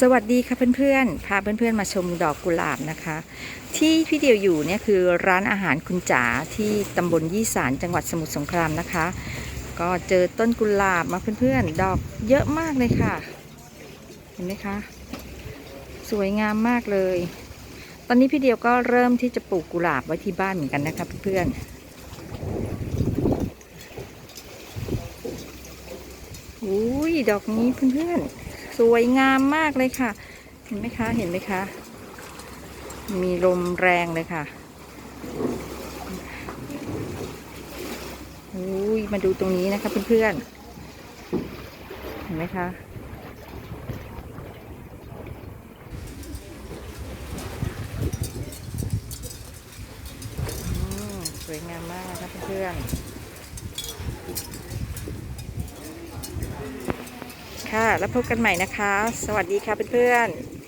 สวัสดีค่ะเพื่อนๆ พาเพื่อนๆมาชมดอกกุหลาบนะคะ ที่พี่เดียวอยู่เนี่ยคือร้านอาหารคุณจ๋าที่ตำบลยี่สานจังหวัดสมุทรสงครามนะคะ ก็เจอต้นกุหลาบมาเพื่อนๆ ดอกเยอะมากเลยค่ะ เห็นไหมคะ สวยงามมากเลย ตอนนี้พี่เดียวก็เริ่มที่จะปลูกกุหลาบไว้ที่บ้านเหมือนกันนะคะเพื่อนๆอุ้ยดอกนี้เพื่อนๆ สวยงามมากเลยค่ะ เห็นไหมคะ เห็นไหมคะ มีลมแรงเลยค่ะอุ้ยมาดูตรงนี้นะคะเพื่อนๆ เห็นไหมคะสวยงามมากนะคะเพื่อนๆ ค่ะ แล้วพบกันใหม่นะคะ สวัสดีค่ะเพื่อนๆ